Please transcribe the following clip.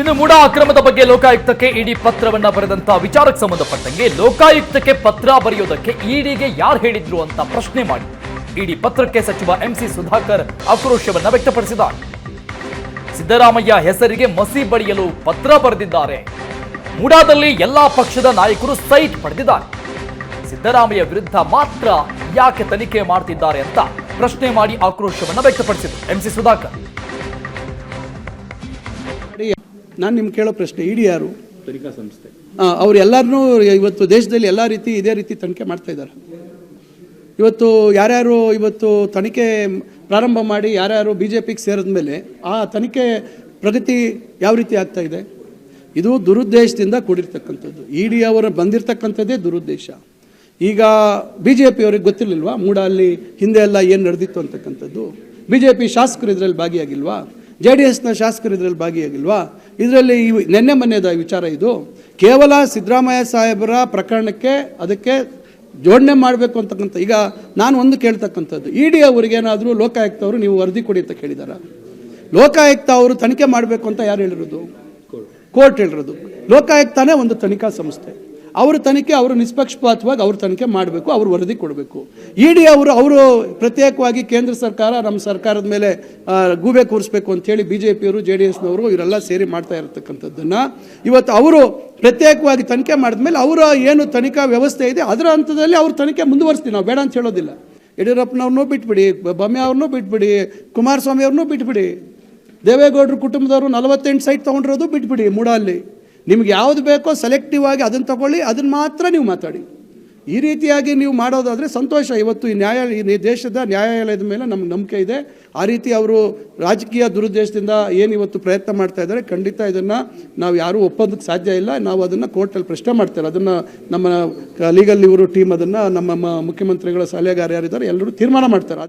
ಇನ್ನು ಮೂಡ ಅಕ್ರಮದ ಬಗ್ಗೆ ಲೋಕಾಯುಕ್ತಕ್ಕೆ ಇಡಿ ಪತ್ರವನ್ನ ಬರೆದಂತ ವಿಚಾರಕ್ಕೆ ಸಂಬಂಧಪಟ್ಟಂಗೆ ಲೋಕಾಯುಕ್ತಕ್ಕೆ ಪತ್ರ ಬರೆಯೋದಕ್ಕೆ ಇಡಿಗೆ ಯಾರು ಹೇಳಿದ್ರು ಅಂತ ಪ್ರಶ್ನೆ ಮಾಡಿ. ಇಡಿ ಪತ್ರಕ್ಕೆ ಸಚಿವ ಎಂಸಿ ಸುಧಾಕರ್ ಆಕ್ರೋಶವನ್ನ ವ್ಯಕ್ತಪಡಿಸಿದ್ದಾರೆ. ಸಿದ್ದರಾಮಯ್ಯ ಹೆಸರಿಗೆ ಮಸಿ ಬಡಿಯಲು ಪತ್ರ ಬರೆದಿದ್ದಾರೆ. ಮೂಡಾದಲ್ಲಿ ಎಲ್ಲಾ ಪಕ್ಷದ ನಾಯಕರು ಸೈಟ್ ಪಡೆದಿದ್ದಾರೆ. ಸಿದ್ದರಾಮಯ್ಯ ವಿರುದ್ಧ ಮಾತ್ರ ಯಾಕೆ ತನಿಖೆ ಮಾಡ್ತಿದ್ದಾರೆ ಅಂತ ಪ್ರಶ್ನೆ ಮಾಡಿ ಆಕ್ರೋಶವನ್ನ ವ್ಯಕ್ತಪಡಿಸಿದರು ಎಂಸಿ ಸುಧಾಕರ್. ನಾನು ನಿಮ್ಗೆ ಕೇಳೋ ಪ್ರಶ್ನೆ ಇಡಿ ಯಾರು? ತನಿಖಾ ಸಂಸ್ಥೆ. ಅವ್ರು ಎಲ್ಲರನ್ನೂ ಇವತ್ತು ದೇಶದಲ್ಲಿ ಎಲ್ಲ ರೀತಿ ಇದೇ ರೀತಿ ತನಿಖೆ ಮಾಡ್ತಾ ಇದ್ದಾರೆ ಇವತ್ತು ಯಾರ್ಯಾರು ಇವತ್ತು ತನಿಖೆ ಪ್ರಾರಂಭ ಮಾಡಿ ಯಾರ್ಯಾರು ಬಿ ಜೆ ಪಿಗೆ ಸೇರಿದ ಮೇಲೆ ಆ ತನಿಖೆ ಪ್ರಗತಿ ಯಾವ ರೀತಿ ಆಗ್ತಾ ಇದೆ? ಇದು ದುರುದ್ದೇಶದಿಂದ ಕೂಡಿರ್ತಕ್ಕಂಥದ್ದು. ಇ ಡಿ ಅವರು ಬಂದಿರತಕ್ಕಂಥದ್ದೇ ದುರುದ್ದೇಶ. ಈಗ ಬಿ ಜೆ ಪಿಯವ್ರಿಗೆ ಗೊತ್ತಿರಲಿಲ್ವಾ ಮೂಡ ಅಲ್ಲಿ ಹಿಂದೆ ಎಲ್ಲ ಏನು ನಡೆದಿತ್ತು ಅಂತಕ್ಕಂಥದ್ದು? ಬಿ ಜೆ ಪಿ ಶಾಸಕರು ಇದರಲ್ಲಿ ಭಾಗಿಯಾಗಿಲ್ವಾ? ಜೆ ಡಿ ಎಸ್ನ ಶಾಸಕರು ಇದರಲ್ಲಿ ಭಾಗಿಯಾಗಿಲ್ವಾ? ಇದರಲ್ಲಿ ನೆನ್ನೆ ಮೊನ್ನೆದ ವಿಚಾರ ಇದು. ಕೇವಲ ಸಿದ್ದರಾಮಯ್ಯ ಸಾಹೇಬರ ಪ್ರಕರಣಕ್ಕೆ ಅದಕ್ಕೆ ಜೋಡಣೆ ಮಾಡಬೇಕು ಅಂತಕ್ಕಂಥ ಈಗ ನಾನು ಒಂದು ಕೇಳ್ತಕ್ಕಂಥದ್ದು. ಇ ಡಿ ಅವ್ರಿಗೇನಾದರೂ ಲೋಕಾಯುಕ್ತ ಅವರು ನೀವು ವರದಿ ಕೊಡಿ ಅಂತ ಕೇಳಿದಾರ. ಲೋಕಾಯುಕ್ತ ಅವರು ತನಿಖೆ ಮಾಡಬೇಕು ಅಂತ ಯಾರು ಹೇಳಿರೋದು? ಕೋರ್ಟ್ ಹೇಳಿರೋದು. ಲೋಕಾಯುಕ್ತನೇ ಒಂದು ತನಿಖಾ ಸಂಸ್ಥೆ. ಅವ್ರ ತನಿಖೆ ಅವರು ನಿಷ್ಪಕ್ಷಪಾತವಾಗಿ ಅವ್ರ ತನಿಖೆ ಮಾಡಬೇಕು, ಅವ್ರು ವರದಿ ಕೊಡಬೇಕು. ಇ ಅವರು ಅವರು ಪ್ರತ್ಯೇಕವಾಗಿ ಕೇಂದ್ರ ಸರ್ಕಾರ, ನಮ್ಮ ಸರ್ಕಾರದ ಮೇಲೆ ಗೂಬೆ ಕೂರಿಸ್ಬೇಕು ಅಂತೇಳಿ ಬಿ ಜೆ ಪಿಯವರು ಜೆ ಡಿ ಎಸ್ನವರು ಇವರೆಲ್ಲ ಸೇರಿ ಮಾಡ್ತಾ ಇರತಕ್ಕಂಥದ್ದನ್ನು, ಇವತ್ತು ಅವರು ಪ್ರತ್ಯೇಕವಾಗಿ ತನಿಖೆ ಮಾಡಿದ್ಮೇಲೆ ಅವರ ಏನು ತನಿಖಾ ವ್ಯವಸ್ಥೆ ಇದೆ, ಅದರ ಹಂತದಲ್ಲಿ ಅವ್ರ ತನಿಖೆ ಮುಂದುವರಿಸ್ತೀವಿ. ನಾವು ಬೇಡ ಅಂತ ಹೇಳೋದಿಲ್ಲ. ಯಡಿಯೂರಪ್ಪನವ್ರನ್ನೂ ಬಿಟ್ಬಿಡಿ ಬೊಮ್ಮೆ ಅವ್ರನ್ನೂ ಬಿಟ್ಬಿಡಿ, ಕುಮಾರಸ್ವಾಮಿ ಅವ್ರನ್ನೂ ಬಿಟ್ಬಿಡಿ. ದೇವೇಗೌಡರು ಕುಟುಂಬದವರು ನಲವತ್ತೆಂಟು ಸೈಟ್ ತೊಗೊಂಡಿರೋದು ಬಿಟ್ಬಿಡಿ ಮೂಡಲ್ಲಿ. ನಿಮ್ಗೆ ಯಾವುದು ಬೇಕೋ ಸೆಲೆಕ್ಟಿವ್ ಆಗಿ ಅದನ್ನು ತಗೊಳ್ಳಿ, ಅದನ್ನು ಮಾತ್ರ ನೀವು ಮಾತಾಡಿ. ಈ ರೀತಿಯಾಗಿ ನೀವು ಮಾಡೋದಾದರೆ ಸಂತೋಷ. ಇವತ್ತು ಈ ನ್ಯಾಯಾಲಯ ಈ ದೇಶದ ನ್ಯಾಯಾಲಯದ ಮೇಲೆ ನಮ್ಗೆ ನಂಬಿಕೆ ಇದೆ. ಆ ರೀತಿ ಅವರು ರಾಜಕೀಯ ದುರುದ್ದೇಶದಿಂದ ಏನು ಇವತ್ತು ಪ್ರಯತ್ನ ಮಾಡ್ತಾ ಇದ್ದಾರೆ, ಖಂಡಿತ ಇದನ್ನು ನಾವು ಯಾರೂ ಒಪ್ಪೋದಕ್ಕೆ ಸಾಧ್ಯ ಇಲ್ಲ. ನಾವು ಅದನ್ನು ಕೋರ್ಟಲ್ಲಿ ಪ್ರಶ್ನೆ ಮಾಡ್ತಾರೆ ಅದನ್ನು ನಮ್ಮ ಲೀಗಲ್ ಇವರು ಟೀಮ್ ಅದನ್ನು ನಮ್ಮ ಮುಖ್ಯಮಂತ್ರಿಗಳ ಸಲಹೆಗಾರ ಯಾರಿದ್ದಾರೆ, ಎಲ್ಲರೂ ತೀರ್ಮಾನ ಮಾಡ್ತಾರೆ.